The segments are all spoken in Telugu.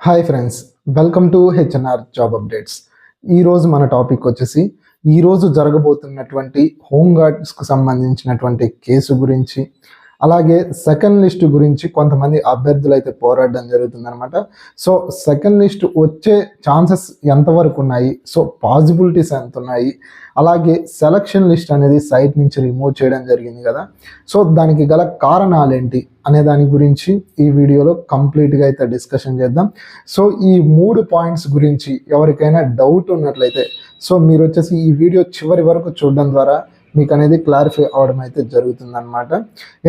Hi friends welcome to HNR job updates ఈరోజు మన టాపిక్ వచ్చేసి ఈరోజు జరగబోతున్నటువంటి హోమ్ గార్డ్స్కు సంబంధించినటువంటి కేసు గురించి అలాగే సెకండ్ లిస్ట్ గురించి కొంతమంది అభ్యర్థులు అయితే పోరాడడం జరుగుతుందనమాట సో సెకండ్ లిస్ట్ వచ్చే ఛాన్సెస్ ఎంతవరకు ఉన్నాయి? సో పాసిబిలిటీస్ ఎంత ఉన్నాయి అలాగే సెలక్షన్ లిస్ట్ అనేది సైట్ నుంచి రిమూవ్ చేయడం జరిగింది కదా? సో దానికి గల కారణాలు ఏంటి అనే దాని గురించి ఈ వీడియోలో కంప్లీట్గా అయితే డిస్కషన్ చేద్దాం. సో ఈ మూడు పాయింట్స్ గురించి ఎవరికైనా డౌట్ ఉన్నట్లయితే సో మీరు వచ్చేసి ఈ వీడియో చివరి వరకు చూడడం ద్వారా మీకు అనేది క్లారిఫై అవడం అయితే జరుగుతుందన్నమాట.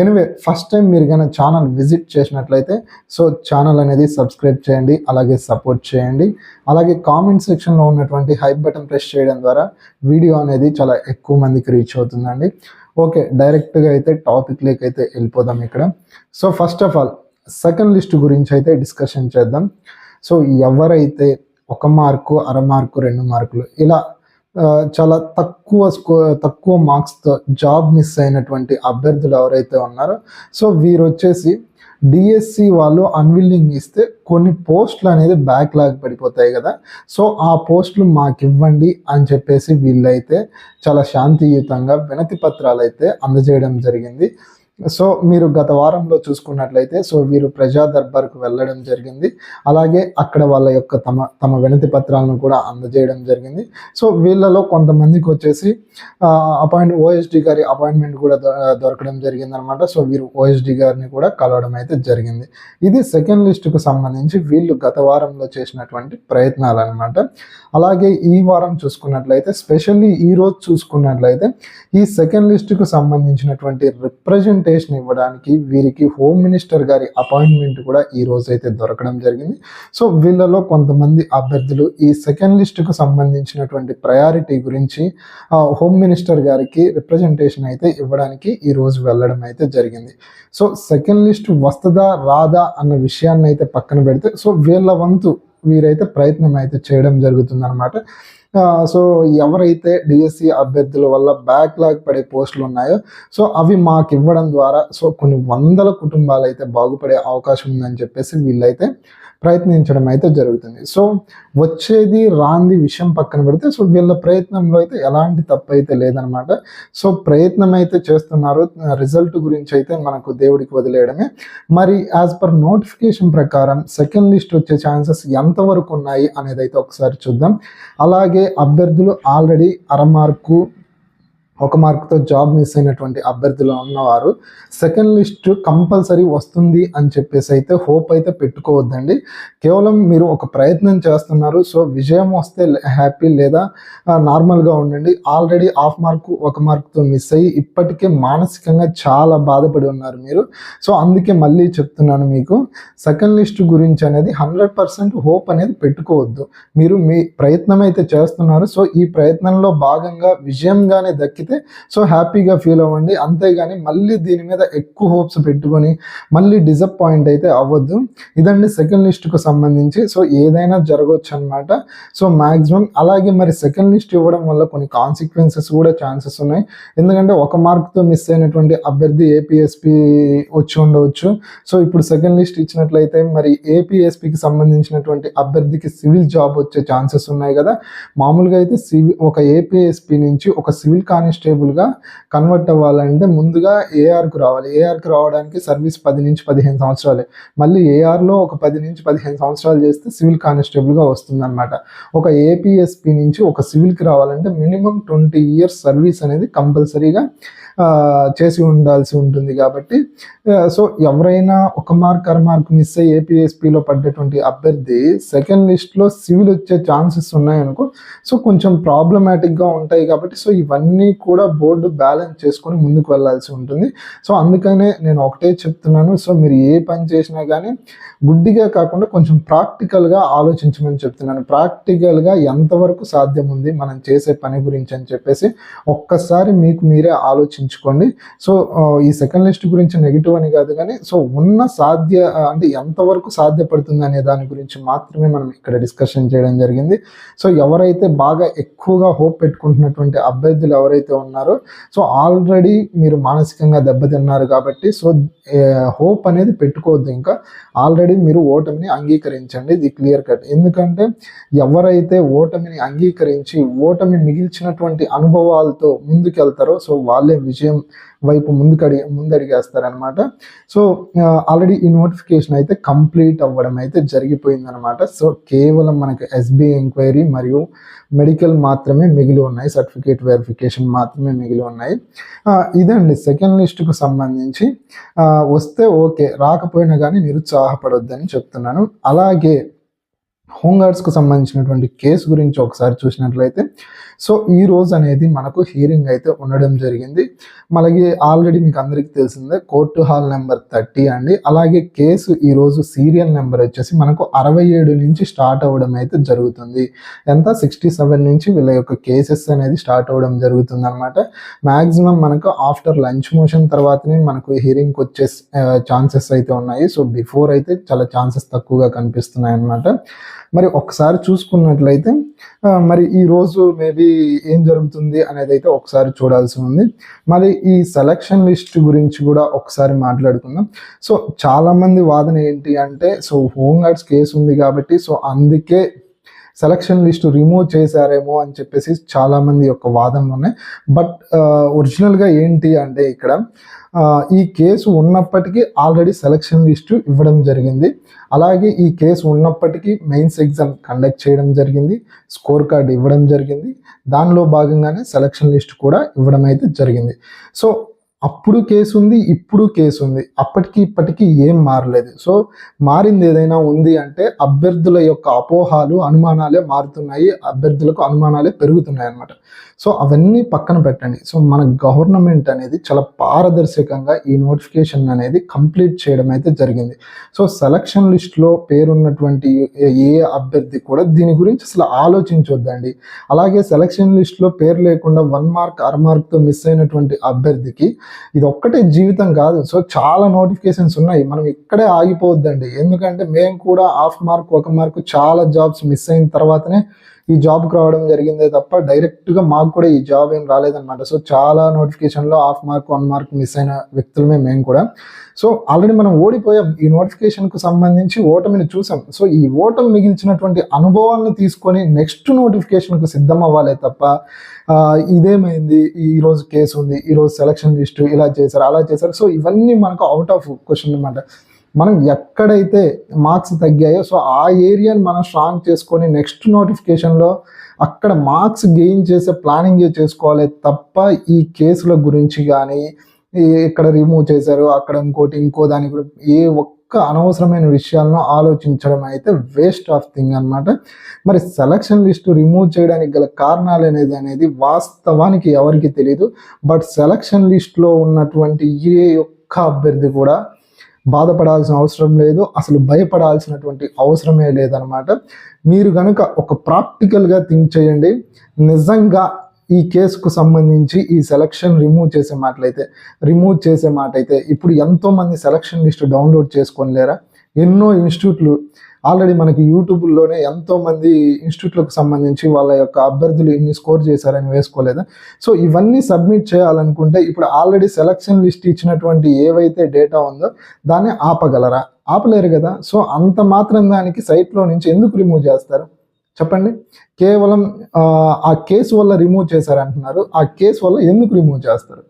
ఎనివే ఫస్ట్ టైం మీరు కానీ ఛానల్ విజిట్ చేసినట్లయితే సో ఛానల్ అనేది సబ్స్క్రైబ్ చేయండి అలాగే సపోర్ట్ చేయండి. అలాగే కామెంట్ సెక్షన్లో ఉన్నటువంటి హైప్ బటన్ ప్రెస్ చేయడం ద్వారా వీడియో అనేది చాలా ఎక్కువ మందికి రీచ్ అవుతుందండి. ఓకే డైరెక్ట్గా అయితే టాపిక్లోకి అయితే వెళ్ళిపోదాం ఇక్కడ. So first of all second list గురించి అయితే డిస్కషన్ చేద్దాం. సో ఎవరైతే ఒక మార్కు అర మార్కు రెండు మార్కులు ఇలా చాలా తక్కువ స్కో తక్కువ మార్క్స్తో జాబ్ మిస్ అయినటువంటి అభ్యర్థులు ఎవరైతే ఉన్నారో సో వీరు వచ్చేసి డిఎస్సి వాళ్ళు అన్విల్లింగ్ ఇస్తే కొన్ని పోస్టులు అనేది బ్యాక్లాగ్ పడిపోతాయి కదా. సో ఆ పోస్టులు మాకు ఇవ్వండి అని చెప్పేసి వీళ్ళైతే చాలా శాంతియుతంగా వినతి పత్రాలు అయితే అందజేయడం జరిగింది. సో మీరు గత వారంలో చూసుకున్నట్లయితే సో వీరు ప్రజా దర్బార్కు వెళ్ళడం జరిగింది. అలాగే అక్కడ వాళ్ళ యొక్క తమ తమ వినతి పత్రాలను కూడా అందజేయడం జరిగింది. సో వీళ్ళలో కొంతమందికి వచ్చేసి అపాయింట్ ఓఎస్డి గారి అపాయింట్మెంట్ కూడా దొరకడం జరిగింది అనమాట సో వీరు ఓఎస్డి గారిని కూడా కలవడం అయితే జరిగింది. ఇది సెకండ్ లిస్టుకు సంబంధించి వీళ్ళు గత వారంలో చేసినటువంటి ప్రయత్నాలు అనమాట అలాగే ఈ వారం చూసుకున్నట్లయితే స్పెషల్లీ ఈ రోజు చూసుకున్నట్లయితే ఈ సెకండ్ లిస్టుకు సంబంధించినటువంటి ప్రజెంటేషన్ ఇవ్వడానికి వీరికి హోమ్ మినిస్టర్ గారి అపాయింట్మెంట్ కూడా ఈ రోజు అయితే దొరకడం జరిగింది. సో వీళ్ళలో కొంతమంది అభ్యర్థులు ఈ సెకండ్ లిస్టుకు సంబంధించినటువంటి ప్రయారిటీ గురించి హోమ్ మినిస్టర్ గారికి రిప్రజెంటేషన్ అయితే ఇవ్వడానికి ఈ రోజు వెళ్ళడం అయితే జరిగింది. సో సెకండ్ లిస్ట్ వస్తుందా రాదా అన్న విషయాన్ని అయితే పక్కన పెడితే సో వీళ్ళ వంతు వీరైతే ప్రయత్నం అయితే చేయడం జరుగుతుందన్నమాట. సో ఎవరైతే డిఎస్సి అభ్యర్థుల వల్ల బ్యాక్లాగ్ పడే పోస్టులు ఉన్నాయో సో అవి మాకు ఇవ్వడం ద్వారా సో కొన్ని వందల కుటుంబాలు అయితే బాగుపడే అవకాశం ఉందని చెప్పేసి వీళ్ళైతే ప్రయత్నించడం అయితే జరుగుతుంది. సో వచ్చేది రాంది విషయం పక్కన పెడితే సో వీళ్ళ ప్రయత్నంలో అయితే ఎలాంటి తప్పు అయితే లేదనమాట. సో ప్రయత్నం అయితే చేస్తున్నారు. రిజల్ట్ గురించి అయితే మనకు దేవుడికి వదిలేయడమే. మరి యాజ్ పర్ నోటిఫికేషన్ ప్రకారం సెకండ్ లిస్ట్ వచ్చే ఛాన్సెస్ ఎంతవరకు ఉన్నాయి అనేది అయితే ఒకసారి చూద్దాం. అలాగే అభ్యర్థులు ఆల్రెడీ అరమార్కు ఒక మార్కుతో జాబ్ మిస్ అయినటువంటి అభ్యర్థులు ఉన్నవారు సెకండ్ లిస్ట్ కంపల్సరీ వస్తుంది అని చెప్పేసి అయితే హోప్ అయితే పెట్టుకోవద్దండి. కేవలం మీరు ఒక ప్రయత్నం చేస్తున్నారు సో విజయం వస్తే హ్యాపీ లేదా నార్మల్గా ఉండండి. ఆల్రెడీ హాఫ్ మార్కు ఒక మార్కుతో మిస్ అయ్యి ఇప్పటికే మానసికంగా చాలా బాధపడి ఉన్నారు మీరు. సో అందుకే మళ్ళీ చెప్తున్నాను మీకు సెకండ్ లిస్ట్ గురించి అనేది హండ్రెడ్ పర్సెంట్ హోప్ అనేది పెట్టుకోవద్దు. మీరు మీ ప్రయత్నం అయితే చేస్తున్నారు సో ఈ ప్రయత్నంలో భాగంగా విజయంగానే అయితే సో హ్యాపీగా ఫీల్ అవ్వండి. అంతేగాని మళ్ళీ దీని మీద ఎక్కువ హోప్స్ పెట్టుకొని మళ్ళీ డిసప్పాయింట్ అయితే అవ్వద్దు. ఇదండి సెకండ్ లిస్ట్కు సంబంధించి. సో ఏదైనా జరగవచ్చు అనమాట సో మ్యాక్సిమం అలాగే మరి సెకండ్ లిస్ట్ ఇవ్వడం వల్ల కొన్ని కాన్సిక్వెన్సెస్ కూడా ఛాన్సెస్ ఉన్నాయి. ఎందుకంటే ఒక మార్క్తో మిస్ అయినటువంటి అభ్యర్థి ఏపీఎస్పి వచ్చి ఉండవచ్చు. సో ఇప్పుడు సెకండ్ లిస్ట్ ఇచ్చినట్లయితే మరి ఏపీఎస్పికి సంబంధించినటువంటి అభ్యర్థికి సివిల్ జాబ్ వచ్చే ఛాన్సెస్ ఉన్నాయి కదా. మామూలుగా అయితే సివిల్ ఒక ఏపీఎస్పి నుంచి ఒక సివిల్ కానిస్టేబుల్గా కన్వర్ట్ అవ్వాలంటే ముందుగా ఏఆర్కు రావాలి. ఏఆర్కు రావడానికి సర్వీస్ పది నుంచి పదిహేను సంవత్సరాలే. మళ్ళీ ఏఆర్లో ఒక పది నుంచి పదిహేను సంవత్సరాలు చేస్తే సివిల్ కానిస్టేబుల్గా వస్తుందన్నమాట. ఒక ఏపీఎస్పి నుంచి ఒక సివిల్కి రావాలంటే మినిమం ట్వంటీ ఇయర్స్ సర్వీస్ అనేది కంపల్సరీగా చేసి ఉండాల్సి ఉంటుంది కాబట్టి సో ఎవరైనా ఒక మార్క్ అర మార్క్ మిస్ అయ్యి ఏపీఎస్పిలో పడ్డటువంటి అభ్యర్థి సెకండ్ లిస్ట్లో సివిల్ వచ్చే ఛాన్సెస్ ఉన్నాయనుకో సో కొంచెం ప్రాబ్లమాటిక్గా ఉంటాయి కాబట్టి సో ఇవన్నీ కూడా బోర్డు బ్యాలెన్స్ చేసుకొని ముందుకు వెళ్ళాల్సి ఉంటుంది. సో అందుకనే నేను ఒకటే చెప్తున్నాను సో మీరు ఏ పని చేసినా కానీ గుడ్డిగా కాకుండా కొంచెం ప్రాక్టికల్గా ఆలోచించమని చెప్తున్నాను. ప్రాక్టికల్గా ఎంతవరకు సాధ్యం ఉంది మనం చేసే పని గురించి అని చెప్పేసి ఒక్కసారి మీకు మీరే ఆలోచించ ఆలోచించుకోండి. సో ఈ సెకండ్ లిస్ట్ గురించి నెగిటివ్ అని కాదు కానీ సో ఉన్న సాధ్య అంటే ఎంతవరకు సాధ్యపడుతుంది అనే దాని గురించి మాత్రమే మనం ఇక్కడ డిస్కషన్ చేయడం జరిగింది. సో ఎవరైతే బాగా ఎక్కువగా హోప్ పెట్టుకుంటున్నటువంటి అభ్యర్థులు ఎవరైతే ఉన్నారో సో ఆల్రెడీ మీరు మానసికంగా దెబ్బతిన్నారు కాబట్టి సో హోప్ అనేది పెట్టుకోవద్దు ఇంకా. ఆల్రెడీ మీరు ఓటమిని అంగీకరించండి. ఇది క్లియర్ కట్ ఎందుకంటే ఎవరైతే ఓటమిని అంగీకరించి ఓటమి మిగిల్చినటువంటి అనుభవాలతో ముందుకెళ్తారో సో వాళ్ళే విజయం వైపు ముందుకడి ముందడిగేస్తారనమాట సో ఆల్రెడీ ఈ నోటిఫికేషన్ అయితే కంప్లీట్ అవ్వడం అయితే జరిగిపోయిందనమాట సో కేవలం మనకు ఎస్బీఐ ఎంక్వైరీ మరియు మెడికల్ మాత్రమే మిగిలి ఉన్నాయి. సర్టిఫికేట్ వెరిఫికేషన్ మాత్రమే మిగిలి ఉన్నాయి. ఇదండి సెకండ్ లిస్టుకు సంబంధించి. వస్తే ఓకే రాకపోయినా కానీ నిరుత్సాహపడొద్దని చెప్తున్నాను. అలాగే హోంగార్డ్స్కు సంబంధించినటువంటి కేసు గురించి ఒకసారి చూసినట్లయితే సో ఈ రోజు అనేది మనకు హీరింగ్ అయితే ఉండడం జరిగింది. మనకి ఆల్రెడీ మీకు అందరికీ తెలిసిందే కోర్టు హాల్ నెంబర్ థర్టీ అండి. అలాగే కేసు ఈ రోజు సీరియల్ నెంబర్ వచ్చేసి మనకు అరవై ఏడు నుంచి స్టార్ట్ అవ్వడం అయితే జరుగుతుంది. ఎంత? సిక్స్టీ సెవెన్ నుంచి వీళ్ళ యొక్క కేసెస్ అనేది స్టార్ట్ అవ్వడం జరుగుతుంది అనమాట మ్యాక్సిమం మనకు ఆఫ్టర్ లంచ్ మోషన్ తర్వాతనే మనకు హీరింగ్కి వచ్చే ఛాన్సెస్ అయితే ఉన్నాయి. సో బిఫోర్ అయితే చాలా ఛాన్సెస్ తక్కువగా కనిపిస్తున్నాయి అన్నమాట మరి ఒకసారి చూసుకున్నట్లయితే మరి ఈ రోజు మేబీ ఏం జరుగుతుంది అనేది అయితే ఒకసారి చూడాల్సి ఉంది. మరి ఈ సెలక్షన్ లిస్ట్ గురించి కూడా ఒకసారి మాట్లాడుకుందాం. సో చాలామంది వాదన ఏంటి అంటే సో హోంగార్డ్స్ కేసు ఉంది కాబట్టి సో అందుకే సెలక్షన్ లిస్ట్ రిమూవ్ చేశారేమో అని చెప్పేసి చాలామంది యొక్క వాదనలు ఉన్నాయి. బట్ ఒరిజినల్గా ఏంటి అంటే ఇక్కడ ఈ కేసు ఉన్నప్పటికీ ఆల్రెడీ సెలక్షన్ లిస్టు ఇవ్వడం జరిగింది. అలాగే ఈ కేసు ఉన్నప్పటికీ మెయిన్స్ ఎగ్జామ్ కండక్ట్ చేయడం జరిగింది. స్కోర్ కార్డ్ ఇవ్వడం జరిగింది. దానిలో భాగంగానే సెలక్షన్ లిస్ట్ కూడా ఇవ్వడం అయితే జరిగింది. సో అప్పుడు కేసు ఉంది ఇప్పుడు కేసు ఉంది. అప్పటికి ఇప్పటికీ ఏం మారలేదు. సో మారింది ఏదైనా ఉంది అంటే అభ్యర్థుల యొక్క అపోహాలు అనుమానాలే మారుతున్నాయి. అభ్యర్థులకు అనుమానాలే పెరుగుతున్నాయి అన్నమాట. సో అవన్నీ పక్కన పెట్టండి. సో మన గవర్నమెంట్ అనేది చాలా పారదర్శకంగా ఈ నోటిఫికేషన్ అనేది కంప్లీట్ చేయడం అయితే జరిగింది. సో సెలక్షన్ లిస్ట్లో పేరున్నటువంటి ఏ- ఏ అభ్యర్థి కూడా దీని గురించి అసలు ఆలోచించొద్దండి. అలాగే సెలక్షన్ లిస్ట్లో పేరు లేకుండా వన్ మార్క్ అర మార్క్తో మిస్ అయినటువంటి అభ్యర్థికి ఇది ఒక్కటే జీవితం కాదు. సో చాలా నోటిఫికేషన్స్ ఉన్నాయి. మనం ఇక్కడే ఆగిపోవద్దండి. ఎందుకంటే మేము కూడా హాఫ్ మార్క్ ఒక మార్క్ చాలా జాబ్స్ మిస్ అయిన తర్వాతనే ఈ జాబ్కి రావడం జరిగిందే తప్ప డైరెక్ట్గా మాకు కూడా ఈ జాబ్ ఏం రాలేదన్నమాట సో చాలా నోటిఫికేషన్లో half mark one mark miss అయిన వ్యక్తులమే మేము కూడా. సో ఆల్రెడీ మనం ఓడిపోయాం. ఈ నోటిఫికేషన్కు సంబంధించి ఓటమిని చూసాం. సో ఈ ఓటమి మిగిల్చినటువంటి అనుభవాలను తీసుకొని నెక్స్ట్ నోటిఫికేషన్కు సిద్ధం అవ్వాలే తప్ప ఇదేమైంది? ఈ రోజు కేసు ఉంది. ఈరోజు సెలక్షన్ లిస్టు ఇలా చేశారు అలా చేశారు. సో ఇవన్నీ మనకు అవుట్ ఆఫ్ క్వశ్చన్ అనమాట మనం ఎక్కడైతే మార్క్స్ తగ్గాయో సో ఆ ఏరియాని మనం స్ట్రాంగ్ చేసుకొని నెక్స్ట్ నోటిఫికేషన్లో అక్కడ మార్క్స్ గెయిన్ చేసే ప్లానింగ్ చేసుకోవాలి తప్ప ఈ కేసుల గురించి కానీ ఇక్కడ రిమూవ్ చేశారు అక్కడ ఇంకోటి ఇంకో దాని గురించి ఏ ఒక్క అనవసరమైన విషయాలను ఆలోచించడం అయితే వేస్ట్ ఆఫ్ థింగ్ అన్నమాట. మరి సెలక్షన్ లిస్ట్ రిమూవ్ చేయడానికి గల కారణాలు అనేది అనేది వాస్తవానికి ఎవరికి తెలియదు బట్ సెలక్షన్ లిస్ట్లో ఉన్నటువంటి ఏ ఒక్క అభ్యర్థి కూడా బాధపడాల్సిన అవసరం లేదు అసలు భయపడాల్సినటువంటి అవసరమే లేదనమాట మీరు కనుక ఒక ప్రాక్టికల్గా థింక్ చేయండి. నిజంగా ఈ కేసుకు సంబంధించి ఈ సెలక్షన్ రిమూవ్ చేసే మాటలైతే రిమూవ్ చేసే మాట అయితే ఇప్పుడు ఎంతోమంది సెలక్షన్ లిస్ట్ డౌన్లోడ్ చేసుకొని లేరా? ఎన్నో ఇన్స్టిట్యూట్లు ఆల్రెడీ మనకి యూట్యూబ్లోనే ఎంతోమంది ఇన్స్టిట్యూట్లకు సంబంధించి వాళ్ళ యొక్క అభ్యర్థులు ఇన్ని స్కోర్ చేశారని వేసుకోలేదు? సో ఇవన్నీ సబ్మిట్ చేయాలనుకుంటే ఇప్పుడు ఆల్రెడీ సెలక్షన్ లిస్ట్ ఇచ్చినటువంటి ఏవైతే డేటా ఉందో దాన్ని ఆపగలరా? ఆపలేరు కదా? సో అంత మాత్రం దానికి సైట్లో నుంచి ఎందుకు రిమూవ్ చేస్తారు? చెప్పండి. కేవలం ఆ కేసు వల్ల రిమూవ్ చేశారంటున్నారు. ఆ కేసు వల్ల ఎందుకు రిమూవ్ చేస్తారు?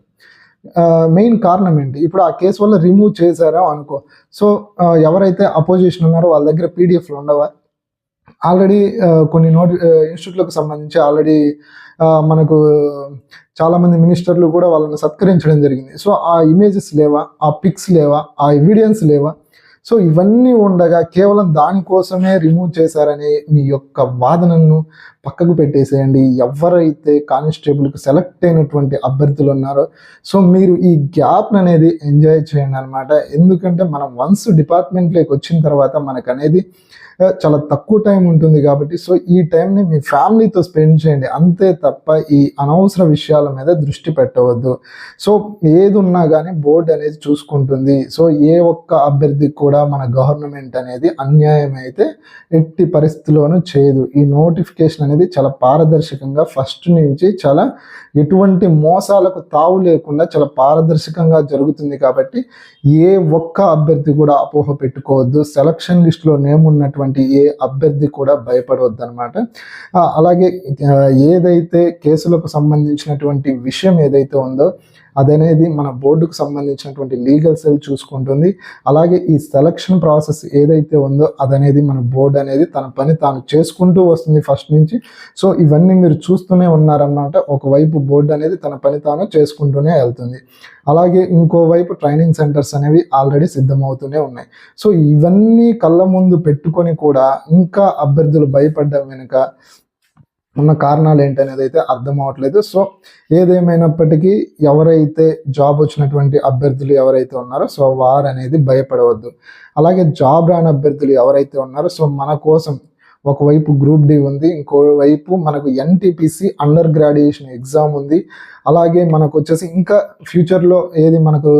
మెయిన్ కారణం ఏంటి? ఇప్పుడు ఆ కేసు వల్ల రిమూవ్ చేశారా అనుకో. సో ఎవరైతే అపోజిషన్ ఉన్నారో వాళ్ళ దగ్గర పీడిఎఫ్లు ఉండవా? ఆల్రెడీ కొన్ని నోటి ఇన్స్టిట్యూట్లకు సంబంధించి ఆల్రెడీ మనకు చాలామంది మినిస్టర్లు కూడా వాళ్ళని సత్కరించడం జరిగింది. సో ఆ ఇమేజెస్ లేవా? ఆ పిక్స్ లేవా? ఆ ఎవిడెన్స్ లేవా? సో ఇవన్నీ ఉండగా కేవలం దానికోసమే రిమూవ్ చేశారనే మీ యొక్క వాదనను పక్కకు పెట్టేసేయండి. ఎవరైతే కానిస్టేబుల్కి సెలెక్ట్ అయినటువంటి అభ్యర్థులు ఉన్నారో సో మీరు ఈ గ్యాప్ అనేది ఎంజాయ్ చేయండి అనమాట ఎందుకంటే మనం వన్స్ డిపార్ట్మెంట్లోకి వచ్చిన తర్వాత మనకు అనేది చాలా తక్కువ టైం ఉంటుంది కాబట్టి సో ఈ టైంని మీ ఫ్యామిలీతో స్పెండ్ చేయండి. అంతే తప్ప ఈ అనవసర విషయాల మీద దృష్టి పెట్టవద్దు. సో ఏది ఉన్నా కానీ బోర్డు అనేది చూసుకుంటుంది. సో ఏ ఒక్క అభ్యర్థికి కూడా మన గవర్నమెంట్ అనేది అన్యాయం అయితే ఎట్టి పరిస్థితిలోనూ చేయదు. ఈ నోటిఫికేషన్ అనేది చాలా పారదర్శకంగా ఫస్ట్ నుంచి చాలా ఎటువంటి మోసాలకు తావు లేకుండా చాలా పారదర్శకంగా జరుగుతుంది కాబట్టి ఏ ఒక్క అభ్యర్థి కూడా అపోహ పెట్టుకోవద్దు. సెలక్షన్ లిస్టులో నేమ్ ఉన్నటువంటి ఏ అభ్యర్థి కూడా భయపడవద్దు అనమాట అలాగే ఏదైతే కేసులకు సంబంధించినటువంటి విషయం ఏదైతే ఉందో అదనేది మన బోర్డుకు సంబంధించినటువంటి లీగల్ సెల్ చూసుకుంటుంది. అలాగే ఈ సెలక్షన్ ప్రాసెస్ ఏదైతే ఉందో అదనేది మన బోర్డు అనేది తన పని తాను చేసుకుంటూ వస్తుంది ఫస్ట్ నుంచి. సో ఇవన్నీ మీరు చూస్తూనే ఉన్నారన్నమాట. ఒకవైపు బోర్డు అనేది తన పని తాను చేసుకుంటూనే వెళ్తుంది. అలాగే ఇంకోవైపు ట్రైనింగ్ సెంటర్స్ అనేవి ఆల్రెడీ సిద్ధమవుతూనే ఉన్నాయి. సో ఇవన్నీ కళ్ళ ముందు పెట్టుకొని కూడా ఇంకా అభ్యర్థులు భయపడ్డం వెనుక ఉన్న కారణాలు ఏంటనేది అయితే అర్థం అవ్వట్లేదు. సో ఏదేమైనప్పటికీ ఎవరైతే జాబ్ వచ్చినటువంటి అభ్యర్థులు ఎవరైతే ఉన్నారో సో వారు అనేది భయపడవద్దు. అలాగే జాబ్ రాని అభ్యర్థులు ఎవరైతే ఉన్నారో సో మన కోసం ఒకవైపు గ్రూప్ డి ఉంది ఇంకోవైపు మనకు ఎన్టీపీసీ అండర్ గ్రాడ్యుయేషన్ ఎగ్జామ్ ఉంది. అలాగే మనకు వచ్చేసి ఇంకా ఫ్యూచర్లో ఏది మనకు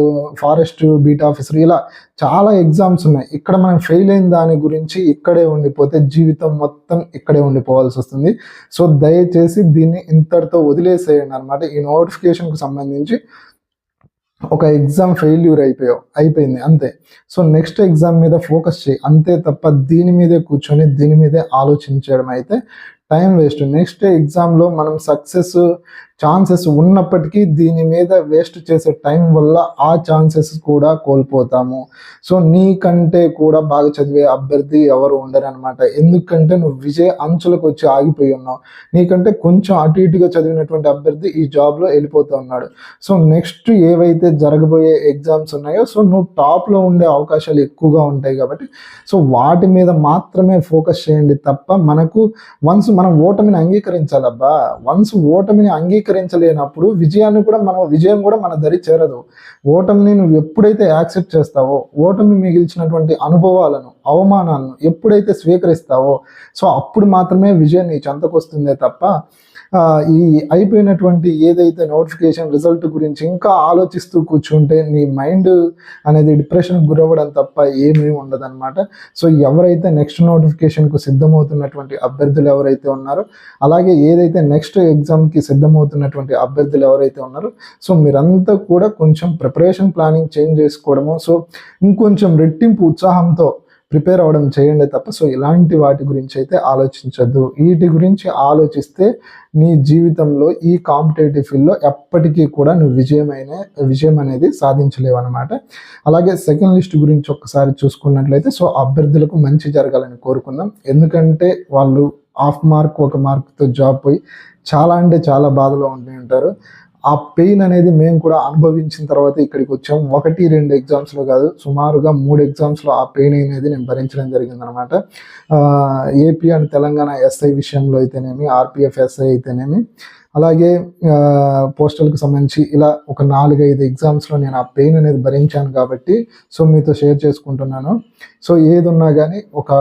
ఫారెస్ట్ బీట్ ఆఫీసర్ ఇలా చాలా ఎగ్జామ్స్ ఉన్నాయి. ఇక్కడ మనం ఫెయిల్ అయిన దాని గురించి ఇక్కడే ఉండిపోతే జీవితం మొత్తం ఇక్కడే ఉండిపోవాల్సి వస్తుంది. సో దయచేసి దీన్ని ఇంతటితో వదిలేసేయండి అనమాట ఈ నోటిఫికేషన్కు సంబంధించి ఒక ఎగ్జామ్ ఫెయిల్యూర్ అయిపోయావు అయిపోయింది అంతే. సో నెక్స్ట్ ఎగ్జామ్ మీద ఫోకస్ చేయి అంతే తప్ప దీని మీదే కూర్చొని దీని మీదే ఆలోచించడం అయితే టైం వేస్ట్. నెక్స్ట్ ఎగ్జామ్లో మనం సక్సెస్ ఛాన్సెస్ ఉన్నప్పటికీ దీని మీద వేస్ట్ చేసే టైం వల్ల ఆ ఛాన్సెస్ కూడా కోల్పోతాము. సో నీకంటే కూడా బాగా చదివే అభ్యర్థి ఎవరు ఉండరు అనమాట ఎందుకంటే నువ్వు విజయ అంచులకు వచ్చి ఆగిపోయి ఉన్నావు. నీకంటే కొంచెం అటు ఇటుగా చదివినటువంటి అభ్యర్థి ఈ జాబ్లో వెళ్ళిపోతూ ఉన్నాడు. సో నెక్స్ట్ ఏవైతే జరగబోయే ఎగ్జామ్స్ ఉన్నాయో సో నువ్వు టాప్లో ఉండే అవకాశాలు ఎక్కువగా ఉంటాయి కాబట్టి సో వాటి మీద మాత్రమే ఫోకస్ చేయండి తప్ప మనకు వన్స్ మనం ఓటమిని అంగీకరించాలబ్బా. వన్స్ ఓటమిని అంగీకరించలేనప్పుడు విజయాన్ని కూడా మనం విజయం కూడా మన దరి చేరదు. ఓటమిని నువ్వు ఎప్పుడైతే యాక్సెప్ట్ చేస్తావో ఓటమి మిగిల్చినటువంటి అనుభవాలను అవమానాలను ఎప్పుడైతే స్వీకరిస్తావో సో అప్పుడు మాత్రమే విజయం నీ చెంతకు వస్తుందే తప్ప ఈ అయిపోయినటువంటి ఏదైతే నోటిఫికేషన్ రిజల్ట్ గురించి ఇంకా ఆలోచిస్తూ కూర్చుంటే నీ మైండ్ అనేది డిప్రెషన్కి గురవ్వడం తప్ప ఏమీ ఉండదన్నమాట. సో ఎవరైతే నెక్స్ట్ నోటిఫికేషన్కు సిద్ధమవుతున్నటువంటి అభ్యర్థులు ఎవరైతే ఉన్నారో అలాగే ఏదైతే నెక్స్ట్ ఎగ్జామ్కి సిద్ధమవుతున్నటువంటి అభ్యర్థులు ఎవరైతే ఉన్నారో సో మీరంతా కూడా కొంచెం ప్రిపరేషన్ ప్లానింగ్ చేంజ్ చేసుకోవడము సో ఇంకొంచెం రెట్టింపు ఉత్సాహంతో ప్రిపేర్ అవ్వడం చేయండి తప్ప సో ఇలాంటి వాటి గురించి అయితే ఆలోచించద్దు. వీటి గురించి ఆలోచిస్తే నీ జీవితంలో ఈ కాంపిటేటివ్ ఫీల్డ్లో ఎప్పటికీ కూడా నువ్వు విజయమైన విజయం అనేది సాధించలేవు అనమాట అలాగే సెకండ్ లిస్ట్ గురించి ఒక్కసారి చూసుకున్నట్లయితే సో అభ్యర్థులకు మంచి జరగాలని కోరుకుందాం. ఎందుకంటే వాళ్ళు హాఫ్ మార్క్ ఒక మార్క్తో జాబ్ పోయి చాలా అంటే చాలా బాధలో ఉండి ఉంటారు. ఆ పెయిన్ అనేది మేము కూడా అనుభవించిన తర్వాత ఇక్కడికి వచ్చాం. ఒకటి రెండు ఎగ్జామ్స్లో కాదు సుమారుగా మూడు ఎగ్జామ్స్లో ఆ పెయిన్ అనేది నేను భరించడం జరిగింది అనమాట ఏపీ అండ్ తెలంగాణ ఎస్ఐ విషయంలో అయితేనేమి ఆర్పిఎఫ్ ఎస్ఐ అయితేనేమి అలాగే పోస్టల్కి సంబంధించి ఇలా ఒక నాలుగైదు ఎగ్జామ్స్లో నేను ఆ పెయిన్ అనేది భరించాను కాబట్టి సో మీతో షేర్ చేసుకుంటున్నాను. సో ఏదున్నా కానీ ఒక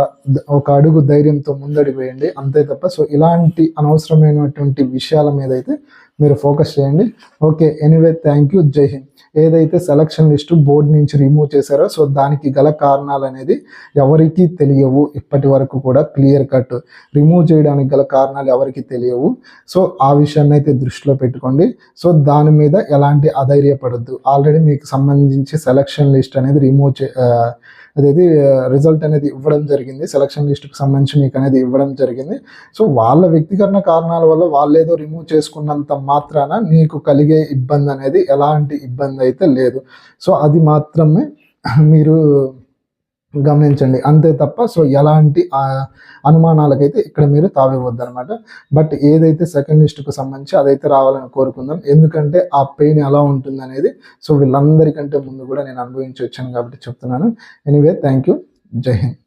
ఒక అడుగు ధైర్యంతో ముందడి వేయండి అంతే తప్ప సో ఇలాంటి అనవసరమైనటువంటి విషయాల మీద అయితే మీరు ఫోకస్ చేయండి. ఓకే ఎనీవే థ్యాంక్ యూ జై హింద్. ఏదైతే సెలక్షన్ లిస్టు బోర్డు నుంచి రిమూవ్ చేశారో సో దానికి గల కారణాలు అనేది ఎవరికీ తెలియవు. ఇప్పటి వరకు కూడా క్లియర్ కట్. రిమూవ్ చేయడానికి గల కారణాలు ఎవరికి తెలియవు. సో ఆ విషయాన్ని అయితే దృష్టిలో పెట్టుకోండి. సో దాని మీద ఎలాంటి అధైర్యపడద్దు. ఆల్రెడీ మీకు సంబంధించి సెలక్షన్ లిస్ట్ అనేది రిమూవ్ చే అదేది రిజల్ట్ అనేది ఇవ్వడం జరిగింది. సెలక్షన్ లిస్ట్కి సంబంధించి మీకు అనేది ఇవ్వడం జరిగింది. సో వాళ్ళ వ్యక్తిగత కారణాల వల్ల వాళ్ళు ఏదో రిమూవ్ చేసుకున్నంత మాత్రాన నీకు కలిగే ఇబ్బంది అనేది ఎలాంటి ఇబ్బంది అయితే లేదు. సో అది మాత్రమే మీరు గమనించండి. అంతే తప్ప సో ఎలాంటి అనుమానాలకైతే ఇక్కడ మీరు తావివ్వద్దు అనమాట బట్ ఏదైతే సెకండ్ లిస్ట్కు సంబంధించి అదైతే రావాలని కోరుకుందాం. ఎందుకంటే ఆ పెయిన్ ఎలా ఉంటుంది అనేది సో వీళ్ళందరికంటే ముందు కూడా నేను అనుభవించి వచ్చాను కాబట్టి చెప్తున్నాను. Anyway thank you. జై హింద్.